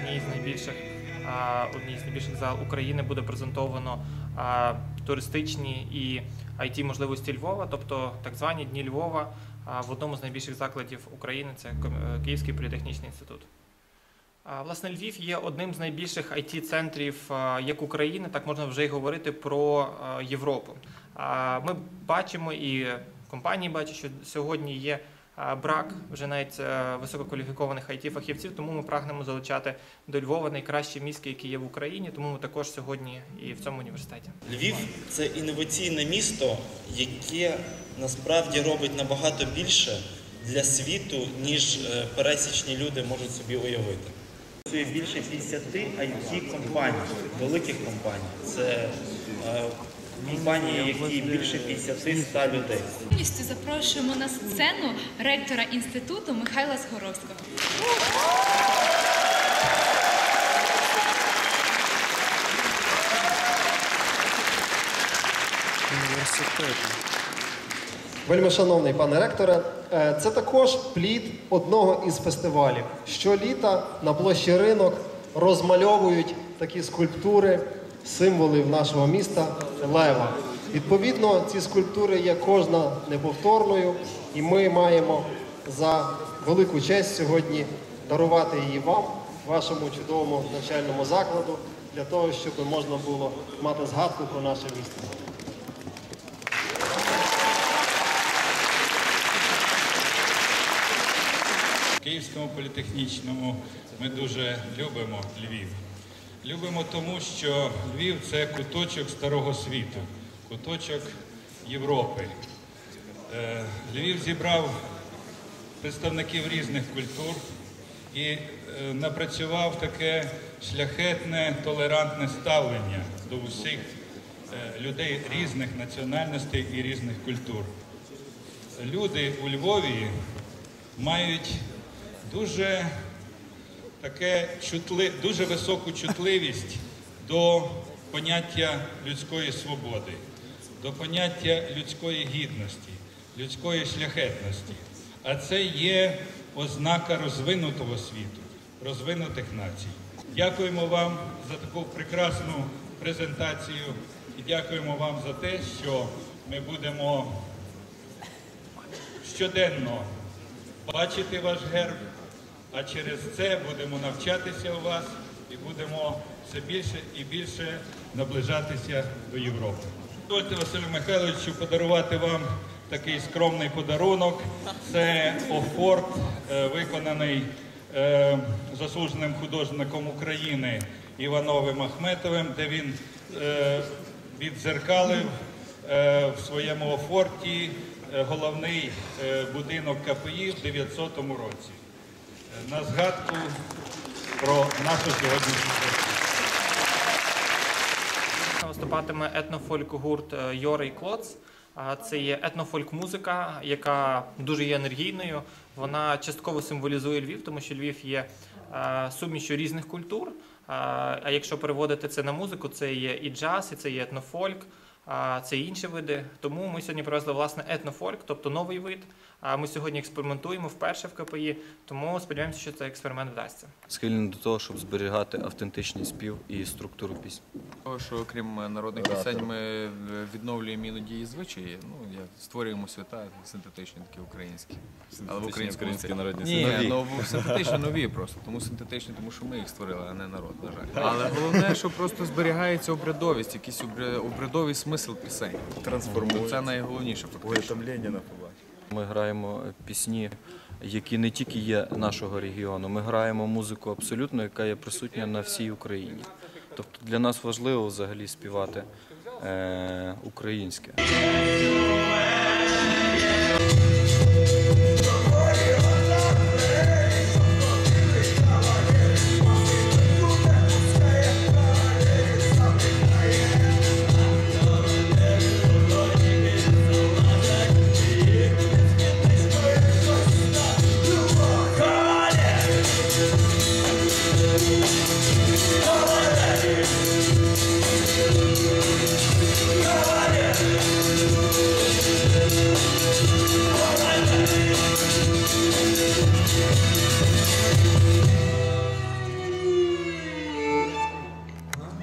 одній з найбільших одній з найбільших зал України буде презентовано туристичні і it можливості Львова, тобто так звані дні Львова в одному з найбільших закладів України це е, Київський політехнічний інститут. Власне, Львів є одним з найбільших it центрів як України, так можна вже й говорити про Європу. Ми бачимо і компанії бачать, що сьогодні є брак вже навіть е, висококваліфікованих it фахівців тому ми прагнемо залучати до Львова найкращі мізки, які є в Україні. Тому ми також сьогодні і в цьому університеті. Львів це інноваційне місто, яке насправді робить набагато більше для світу, ніж е, пересічні люди можуть собі уявити. Працює більше 50 it компаній, великих компаній. Це е, компанії, які більше 50-100 людей. Повністю запрошуємо на сцену ректора інституту Михайла Сгоровського. Вельми шановний пане ректоре, е, це також плід одного із фестивалів. Щоліта на площі ринок розмальовують такі скульптури, символів нашого міста Лева. Відповідно, ці скульптури є кожна неповторною, і ми маємо за велику честь сьогодні дарувати її вам, вашому чудовому навчальному закладу, для того, щоб можна було мати згадку про наше місто. Київському політехнічному ми дуже любимо Львів. Любимо тому, що Львів це куточок старого світу, куточок Європи. Е, Львів зібрав представників різних культур і е, напрацював таке шляхетне, толерантне ставлення до усіх е, людей різних національностей і різних культур. Люди у Львові мають дуже таке чутли, дуже високу чутливість до поняття людської свободи, до поняття людської гідності, людської шляхетності. А це є ознака розвинутого світу, розвинутих націй. Дякуємо вам за таку прекрасну презентацію і дякуємо вам за те, що ми будемо щоденно бачити ваш герб, а через це будемо навчатися у вас і будемо все більше і більше наближатися до Європи. Дозвольте Василю Михайловичу подарувати вам такий скромний подарунок. Це офорт, е, виконаний е, заслуженим художником України Івановим Ахметовим, де він е, відзеркалив в своєму офорті головний будинок КПІ в 900 році. Е, На згадку про нашу сьогоднішню. Виступатиме етнофольк-гурт е, Йори і Клоц. Це є етнофольк-музика, яка дуже є енергійною. Вона частково символізує Львів, тому що Львів є е, сумішю різних культур. А а якщо переводити це на музику, це є і джаз, і це є етнофольк, це і інші види. Тому ми сьогодні привезли власне етнофольк, тобто новий вид. А ми сьогодні експериментуємо вперше в КПІ, тому сподіваємося, що цей експеримент вдасться. схильний до того, щоб зберігати автентичний спів і структуру пісні. Того, що окрім е, народних пісень, ми е, відновлюємо іноді і звичаї. Ну, як створюємо свята синтетичні, такі українські. Але в українському українські народні Ні, нові. ну синтетичні нові просто. Тому синтетичні, тому що ми їх створили, а не народ, на жаль. Але головне, що просто зберігається обрядовість, якийсь обря- обрядовий смисл пісень. Трансформується. Це найголовніше. Ой, там Леніна побачив. Ми граємо пісні, які не тільки є нашого регіону, ми граємо музику абсолютно, яка є присутня на всій Україні. Тобто для нас важливо взагалі співати е, українське.